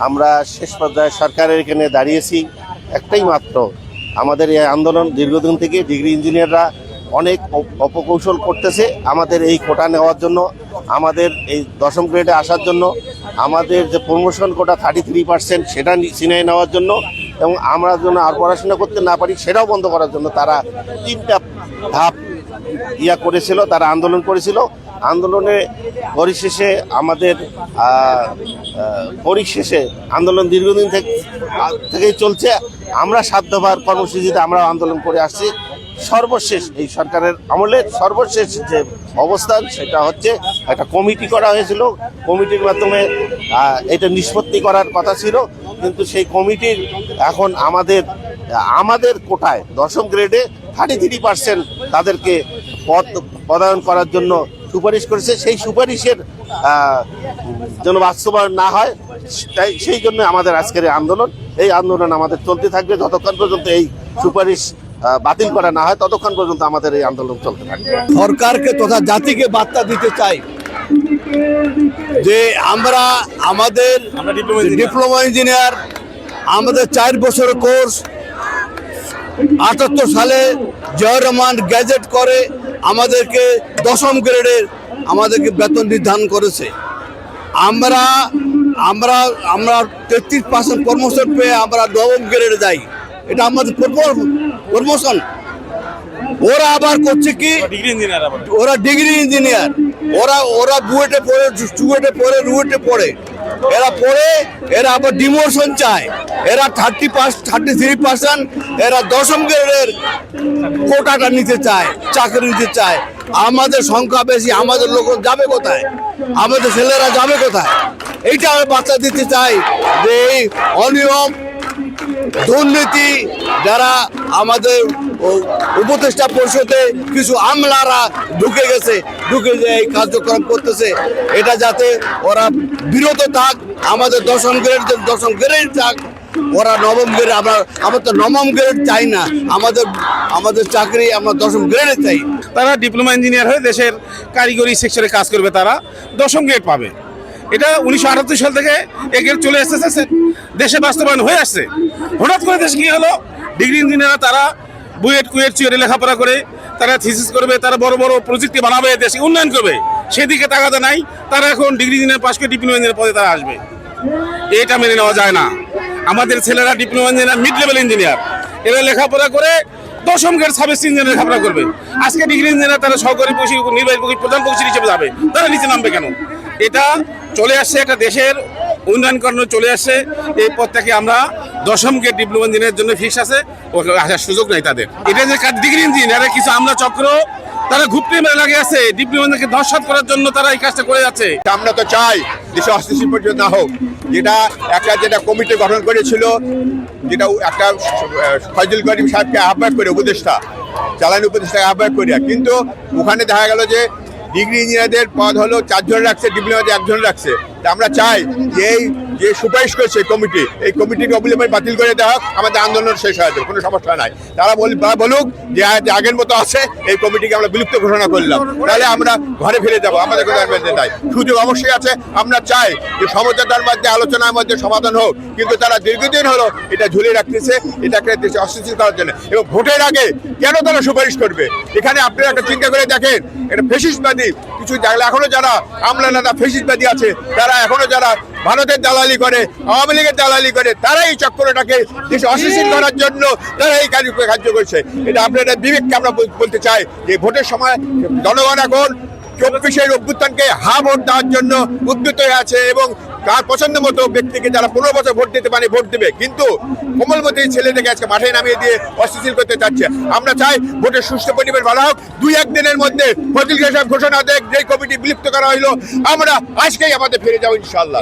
আমরা শেষ পর্যায়ে সরকারের এখানে দাঁড়িয়েছি একটাই মাত্র। আমাদের এই আন্দোলন দীর্ঘদিন থেকে ডিগ্রি ইঞ্জিনিয়াররা অনেক অপ- অপকৌশল করতেছে। আমাদের এই কোটা নেওয়ার জন্য, আমাদের এই দশম গ্রেডে আসার জন্য, আমাদের যে promotion quota thirty three percent সেটা ছিনিয়ে নেওয়ার জন্য এবং আমরা যেন আর পড়াশোনা করতে না পারি সেটাও বন্ধ করার জন্য তারা তিনটা ধাপ ইয়া করেছিল, তারা আন্দোলন করেছিল। আন্দোলনে পরিশেষে আমাদের পরিশেষে আন্দোলন দীর্ঘদিন থেকে থেকেই চলছে। আমরা সাধ্যবার কর্মসূচিতে আমরা আন্দোলন করে আসছি। সর্বশেষ এই সরকারের আমলে সর্বশেষ যে অবস্থান, সেটা হচ্ছে একটা কমিটি করা হয়েছিল। কমিটির মাধ্যমে এটা নিষ্পত্তি করার কথা ছিল। কিন্তু সেই কমিটির এখন আমাদের আমাদের কোটায় দশম গ্রেডে থার্টি থ্রি পার্সেন্ট তাদেরকে পদ, পদায়ন করার জন্য সুপারিশ করেছে সেই সুপারিশের যেন বাস্তবায়ন না হয় তাই সেই জন্য আমাদের আজকের এই আন্দোলন। এই আন্দোলন আমাদের চলতে থাকবে যতক্ষণ পর্যন্ত এই সুপারিশ বাতিল করা না হয় ততক্ষণ পর্যন্ত আমাদের এই আন্দোলন চলতে থাকবে। সরকারকে তথা জাতিকে বার্তা দিতে চাই যে আমরা আমাদের ডিপ্লোমা ইঞ্জিনিয়ার আমাদের চার বছরের কোর্স আটাত্তর সালে জয় রহমান গ্যাজেট করে আমাদেরকে দশম গ্রেডের আমাদেরকে বেতন নির্ধারণ করেছে। আমরা আমরা আমরা তেত্রিশ পার্সেন্ট প্রমোশন পেয়ে আমরা নবম গ্রেডে যাই। এটা আমাদের প্রমোশন ওরা আবার করছে কি? ওরা ডিগ্রি ইঞ্জিনিয়ার ওরা ওরা বুয়েটে পড়ে চুয়েটে পড়ে রুয়েটে পড়ে। এরা পড়ে, এরা আবার ডিমোশন চায়। এরা thirty purse thirty three percent এরা দশম গ্রেডের কোটাটা নিতে চায়, চাকরি নিতে চায়। আমাদের সংখ্যা বেশি, আমাদের লোক যাবে কোথায়? আমাদের ছেলেরা যাবে কোথায়? এইটা আমি বাচ্চা দিতে চাই যে এই অনিয়ম দুর্নীতি যারা আমাদের উপদেষ্টা পরিষদে কিছু আমলারা ঢুকে গেছে, ঢুকে যে এই কার্যক্রম করতেছে, এটা যাতে ওরা বিরত থাক, আমাদের দশম গ্রেড দশম গ্রেড থাক ওরা নবম গ্রেড, আমরা আমরা তো নবম গ্রেড চাই না, আমাদের আমাদের চাকরি আমরা দশম গ্রেডে চাই। তারা ডিপ্লোমা ইঞ্জিনিয়ার হয়ে দেশের কারিগরি সেক্টরে কাজ করবে, তারা দশম গ্রেড পাবে। এটা উনিশশো আটাত্তর সাল থেকে এ গ্রেড চলে এসেছে দেশে বাস্তবায়ন হয়ে আসছে। হঠাৎ করে দেশ কি হলো? ডিগ্রি ইঞ্জিনিয়াররা তারা বুয়েট, কুয়েট, চুয়েটে লেখাপড়া করে, তারা থিসিস করবে, তারা বড় বড় প্রযুক্তি বানাবে দেশে উন্নয়ন করবে। সেদিকে তাকাতে নাই, তারা এখন ডিগ্রি ইঞ্জিনিয়ার পাশ করে ডিপ্লোমা ইঞ্জিনিয়ার পদে তারা আসবে। এটা মেনে নেওয়া যায় না। আমাদের ছেলেরা diploma engineer, mid level engineer. এরা লেখাপড়া করে দশম গ্রেড সাব ইঞ্জিনিয়ার লেখাপড়া করবে। আজকে ডিগ্রি ইঞ্জিনিয়ার তারা সহকারী নির্বাহী প্রধান পক্ষী হিসেবে যাবে। তারা নিচে নামবে কেন? এটা চলে আসছে একটা দেশের উন্নয়ন চলে আসছে। এই পথটাকে আমরা দশম গ্রেড ডিপ্লোমা ইঞ্জিনিয়ারের জন্য ফিক্স আছে আসার সুযোগ নাই তাদের। এটা যে ডিগ্রি ইঞ্জিনিয়ার কিছু আমরা চক্র, তারা ঘুপড়ে মেরে লাগে আছে। ডিপ্লোমা ইঞ্জিনিয়ারকে ধর্ষাত করার জন্য তারা এই কাজটা করে যাচ্ছে। আমরা তো চাই দেশে হস্তশিল্প না হোক। যেটা একটা যেটা কমিটি গঠন করেছিল, যেটা একটা ফজল করিম সাহেবকে আহ্বায়ক করে, উপদেষ্টা চালানি উপদেষ্টাকে আহ্বায়ক করিয়া। কিন্তু ওখানে দেখা গেল যে ডিগ্রি ইঞ্জিনিয়ারদের পদ হলো চারজন রাখছে ডিপ্লোমাতে একজন রাখছে। আমরা চাই যে এই যে সুপারিশ করছে কমিটি, এই কমিটিকে অবিলম্বে বাতিল করে দেওয়া হোক, আমাদের আন্দোলন শেষ হয়ে যাবে, কোনো সমস্যা নাই। তারা বল বলুক যে আগের মতো আছে, এই কমিটিকে আমরা বিলুপ্ত ঘোষণা করলাম। তাহলে আমরা ঘরে ফিরে যাব আমাদের কোনো মধ্যে নাই। সুযোগ অবশ্যই আছে, আমরা চাই যে সমঝোতার মধ্যে, আলোচনার মধ্যে সমাধান হোক, কিন্তু তারা দীর্ঘদিন হলো এটা ঝুলিয়ে রাখতেছে, এটাকে দেশে অস্থিতিশীল করার জন্য। এবং ভোটের আগে কেন তারা সুপারিশ করবে? এখানে আপনি একটা চিন্তা করে দেখেন এটা ফেসিসবাদী কিছু জায়গা। এখনও যারা আমলা নেতা ফেসিসবাদী আছে, তারা এখনও যারা ভারতের দালালি করে, আওয়ামী লীগের দালালি করে, তারা এই চক্রটাকে দেশে অস্থিতিশীল করার জন্য তারা এই কাজ কার্য করছে। এটা আপনাদের বিবেককে আমরা বলতে চাই যে ভোটের সময় জনগণ এখন চব্বিশের অভ্যুত্থানকে হা ভোট দেওয়ার জন্য উদ্যুত হয়ে আছে এবং তার পছন্দ মতো ব্যক্তিকে যারা পনেরো বছর ভোট দিতে পারে, ভোট দেবে। কিন্তু কোমলমতি ছেলেটাকে আজকে মাঠে নামিয়ে দিয়ে অস্থিতিশীল করতে চাচ্ছে। আমরা চাই ভোটের সুষ্ঠু পরিবেশ ভালো হোক। দুই একদিনের মধ্যে ফজিল সাহেব ঘোষণা দেখ যে কমিটি বিলুপ্ত করা হইল, আমরা আজকেই আমাদের ফিরে যাব ইনশাল্লাহ